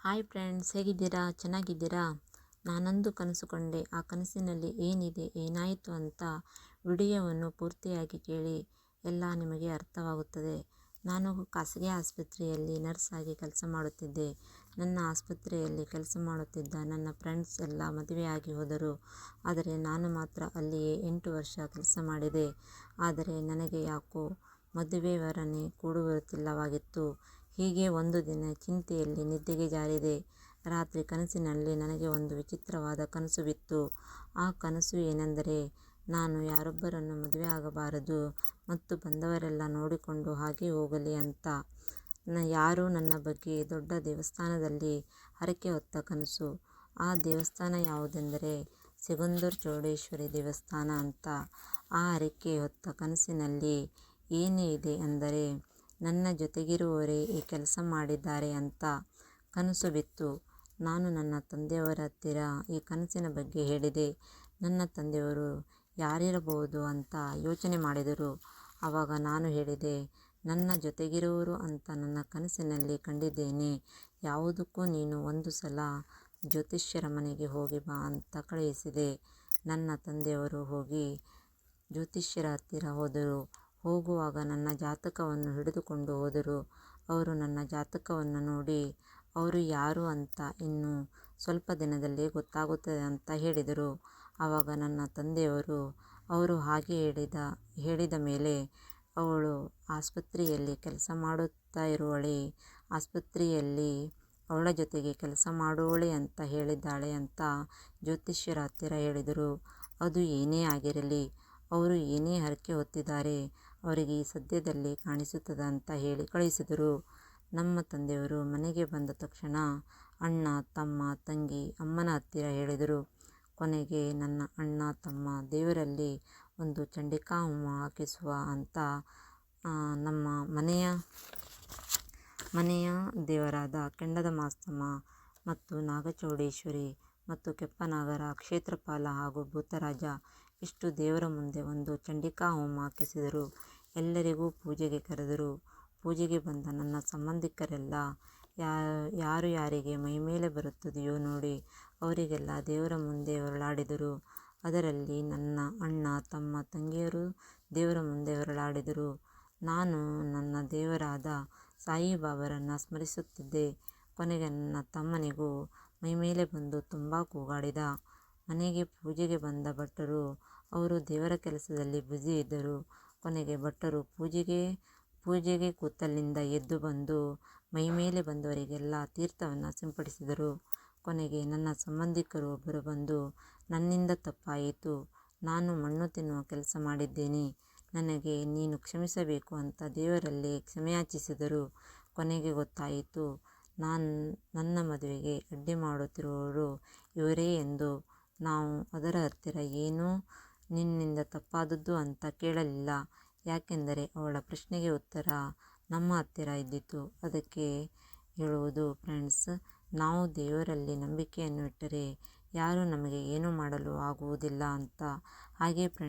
Hi friends, ಹೇಗಿದ್ದೀರಾ? ಚೆನ್ನಾಗಿದ್ದೀರಾ? ನಾನೊಂದು ಕನಸು ಕಂಡೆ ಆ ಕನಸಿನಲ್ಲಿ ಏನಿದೆ, ಏನಾಯಿತು ಅಂತ ವಿಡಿಯೋವನ್ನು ಪೂರ್ತಿಯಾಗಿ ಕೇಳಿ ಎಲ್ಲ ನಿಮಗೆ ಅರ್ಥವಾಗುತ್ತದೆ. ನಾನು ಖಾಸಗಿ ಆಸ್ಪತ್ರೆಯಲ್ಲಿ ನರ್ಸ್ ಆಗಿ ಕೆಲಸ ಮಾಡುತ್ತಿದ್ದೆ. ನನ್ನ ಆಸ್ಪತ್ರೆಯಲ್ಲಿ ಕೆಲಸ ಮಾಡುತ್ತಿದ್ದ ನನ್ನ ಫ್ರೆಂಡ್ಸ್ ಎಲ್ಲ ಮದುವೆಯಾಗಿ ಹೋದರು. ಆದರೆ ನಾನು ಮಾತ್ರ ಅಲ್ಲಿಯೇ ಎಂಟು ವರ್ಷ ಕೆಲಸ ಮಾಡಿದೆ. ಆದರೆ ನನಗೆ ಯಾಕೋ ಮದುವೆ ವರನೇ ಕೂಡು ಬರುತ್ತಿಲ್ಲವಾಗಿತ್ತು ಹೀಗೆ ಒಂದು ದಿನ ಚಿಂತೆಯಲ್ಲಿ ನಿದ್ದೆಗೆ ಜಾರಿದೆ. ರಾತ್ರಿ ಕನಸಿನಲ್ಲಿ ನನಗೆ ಒಂದು ವಿಚಿತ್ರವಾದ ಕನಸು ಬಿತ್ತು. ಆ ಕನಸು ಏನೆಂದರೆ, ನಾನು ಯಾರೊಬ್ಬರನ್ನು ಮದುವೆ ಆಗಬಾರದು ಮತ್ತು ಬಂದವರೆಲ್ಲ ನೋಡಿಕೊಂಡು ಹಾಗೆ ಹೋಗಲಿ ಅಂತ. ಯಾರೋ ನನ್ನ ಬಗ್ಗೆ ದೊಡ್ಡ ದೇವಸ್ಥಾನದಲ್ಲಿ ಹರಕೆ ಹೊತ್ತ ಕನಸು. ಆ ದೇವಸ್ಥಾನ ಯಾವುದೆಂದರೆ, ಸಿಗಂದೂರು ಚೌಡೇಶ್ವರಿ ದೇವಸ್ಥಾನ ಅಂತ. ಆ ಹರಕೆ ಹೊತ್ತ ಕನಸಿನಲ್ಲಿ ಏನು ಇದೆ ಅಂದರೆ ನನ್ನ ಜೊತೆಗಿರುವವರೇ ಈ ಕೆಲಸ ಮಾಡಿದ್ದಾರೆ ಅಂತ ಕನಸು ಬಿತ್ತು. ನಾನು ನನ್ನ ತಂದೆಯವರ ಹತ್ತಿರ ಈ ಕನಸಿನ ಬಗ್ಗೆ ಹೇಳಿದೆ. ನನ್ನ ತಂದೆಯವರು ಯಾರಿರಬಹುದು ಅಂತ ಯೋಚನೆ ಮಾಡಿದರು. ಆವಾಗ ನಾನು ಹೇಳಿದೆ, ನನ್ನ ಜೊತೆಗಿರುವವರು ಅಂತ ನನ್ನ ಕನಸಿನಲ್ಲಿ ಕಂಡಿದ್ದೇನೆ. ಯಾವುದಕ್ಕೂ ನೀನು ಒಂದು ಸಲ ಜ್ಯೋತಿಷ್ಯರ ಮನೆಗೆ ಹೋಗಿ ಬಾ ಅಂತ ಕಳುಹಿಸಿದೆ. ನನ್ನ ತಂದೆಯವರು ಹೋಗಿ ಜ್ಯೋತಿಷ್ಯರ ಹತ್ತಿರ ಹೋದರು. ಹೋಗುವಾಗ ನನ್ನ ಜಾತಕವನ್ನು ಹಿಡಿದುಕೊಂಡು ಹೋದರು. ಅವರು ನನ್ನ ಜಾತಕವನ್ನು ನೋಡಿ, ಅವರು ಯಾರು ಅಂತ ಇನ್ನು ಸ್ವಲ್ಪ ದಿನದಲ್ಲಿ ಗೊತ್ತಾಗುತ್ತದೆ ಅಂತ ಹೇಳಿದರು. ಆವಾಗ ನನ್ನ ತಂದೆಯವರು ಅವರು ಹಾಗೆ ಹೇಳಿದ ಹೇಳಿದ ಮೇಲೆ, ಅವಳು ಆಸ್ಪತ್ರೆಯಲ್ಲಿ ಕೆಲಸ ಮಾಡುತ್ತಾ ಇರುವಳೆ, ಆಸ್ಪತ್ರೆಯಲ್ಲಿ ಅವಳ ಜೊತೆಗೆ ಕೆಲಸ ಮಾಡುವಳೆ ಅಂತ ಹೇಳಿದ್ದಾಳೆ ಅಂತ ಜ್ಯೋತಿಷ್ಯರ ಹತ್ತಿರ ಹೇಳಿದರು. ಅದು ಏನೇ ಆಗಿರಲಿ, ಅವರು ಏನೇ ಹರಕೆ ಹೊತ್ತಿದ್ದಾರೆ ಅವರಿಗೆ ಈ ಸದ್ಯದಲ್ಲೇ ಕಾಣಿಸುತ್ತದೆ ಅಂತ ಹೇಳಿ ಕಳುಹಿಸಿದರು. ನಮ್ಮ ತಂದೆಯವರು ಮನೆಗೆ ಬಂದ ತಕ್ಷಣ ಅಣ್ಣ, ತಮ್ಮ, ತಂಗಿ, ಅಮ್ಮನ ಹತ್ತಿರ ಹೇಳಿದರು, ಕೊನೆಗೆ ನನ್ನ ಅಣ್ಣ, ತಮ್ಮ ದೇವರಲ್ಲಿ ಒಂದು ಚಂಡಿಕಾ ಹೋಮ ಹಾಕಿಸುವ ಅಂತ ನಮ್ಮ ಮನೆಯ ಮನೆಯ ದೇವರಾದ ಕೆಂಡದ ಮಾಸ್ತಮ್ಮ ಮತ್ತು ನಾಗಚೌಡೇಶ್ವರಿ ಮತ್ತು ಕೆಪ್ಪನಾಗರ ಕ್ಷೇತ್ರಪಾಲ ಹಾಗೂ ಭೂತರಾಜ ಇಷ್ಟು ದೇವರ ಮುಂದೆ ಒಂದು ಚಂಡಿಕಾ ಹೋಮ ಹಾಕಿಸಿದರು. ಎಲ್ಲರಿಗೂ ಪೂಜೆಗೆ ಕರೆದರು. ಪೂಜೆಗೆ ಬಂದ ನನ್ನ ಸಂಬಂಧಿಕರೆಲ್ಲ ಯಾರು ಯಾರಿಗೆ ಮೈಮೇಲೆ ಬರುತ್ತದೆಯೋ ನೋಡಿ ಅವರಿಗೆಲ್ಲ ದೇವರ ಮುಂದೆ ಹೊರಳಾಡಿದರು. ಅದರಲ್ಲಿ ನನ್ನ ಅಣ್ಣ, ತಮ್ಮ ತಂಗಿಯರು ದೇವರ ಮುಂದೆ ಹೊರಳಾಡಿದರು. ನಾನು ನನ್ನ ದೇವರಾದ ಸಾಯಿಬಾಬರನ್ನು ಸ್ಮರಿಸುತ್ತಿದ್ದೆ. ಕೊನೆಗೆ ನನ್ನ ತಮ್ಮನಿಗೂ ಮೈಮೇಲೆ ಬಂದು ತುಂಬ ಕೂಗಾಡಿದ. ಮನೆಗೆ ಪೂಜೆಗೆ ಬಂದ ಭಟ್ಟರು, ಅವರು ದೇವರ ಕೆಲಸದಲ್ಲಿ ಬ್ಯುಸಿ ಇದ್ದರು. ಕೊನೆಗೆ ಭಟ್ಟರು ಪೂಜೆಗೆ ಪೂಜೆಗೆ ಕೂತಲ್ಲಿಂದ ಎದ್ದು ಬಂದು ಮೈಮೇಲೆ ಬಂದವರಿಗೆಲ್ಲ ತೀರ್ಥವನ್ನು ಸಿಂಪಡಿಸಿದರು. ಕೊನೆಗೆ ನನ್ನ ಸಂಬಂಧಿಕರು ಒಬ್ಬರು ಬಂದು, ನನ್ನಿಂದ ತಪ್ಪಾಯಿತು, ನಾನು ಮಣ್ಣು ತಿನ್ನುವ ಕೆಲಸ ಮಾಡಿದ್ದೇನೆ, ನನಗೆ ನೀನು ಕ್ಷಮಿಸಬೇಕು ಅಂತ ದೇವರಲ್ಲಿ ಕ್ಷಮೆಯಾಚಿಸಿದರು ಕೊನೆಗೆ ಗೊತ್ತಾಯಿತು, ನಾನು, ನನ್ನ ಮದುವೆಗೆ ಅಡ್ಡಿ ಮಾಡುತ್ತಿರುವವರು ಇವರೇ ಎಂದು ನಾವು ಅದರ ಹತ್ತಿರ ಏನೂ ನಿನ್ನಿಂದ ತಪ್ಪಾದದ್ದು ಅಂತ ಕೇಳಲಿಲ್ಲ. ಯಾಕೆಂದರೆ ಅವಳ ಪ್ರಶ್ನೆಗೆ ಉತ್ತರ ನಮ್ಮ ಹತ್ತಿರ ಇದ್ದಿತು ಅದಕ್ಕೆ ಹೇಳುವುದು, ಫ್ರೆಂಡ್ಸ್, ನಾವು ದೇವರಲ್ಲಿ ನಂಬಿಕೆಯನ್ನು ಇಟ್ಟರೆ ಯಾರೂ ನಮಗೆ ಏನೂ ಮಾಡಲು ಆಗುವುದಿಲ್ಲ ಅಂತ. ಹಾಗೆ, ಫ್ರೆಂಡ್ಸ್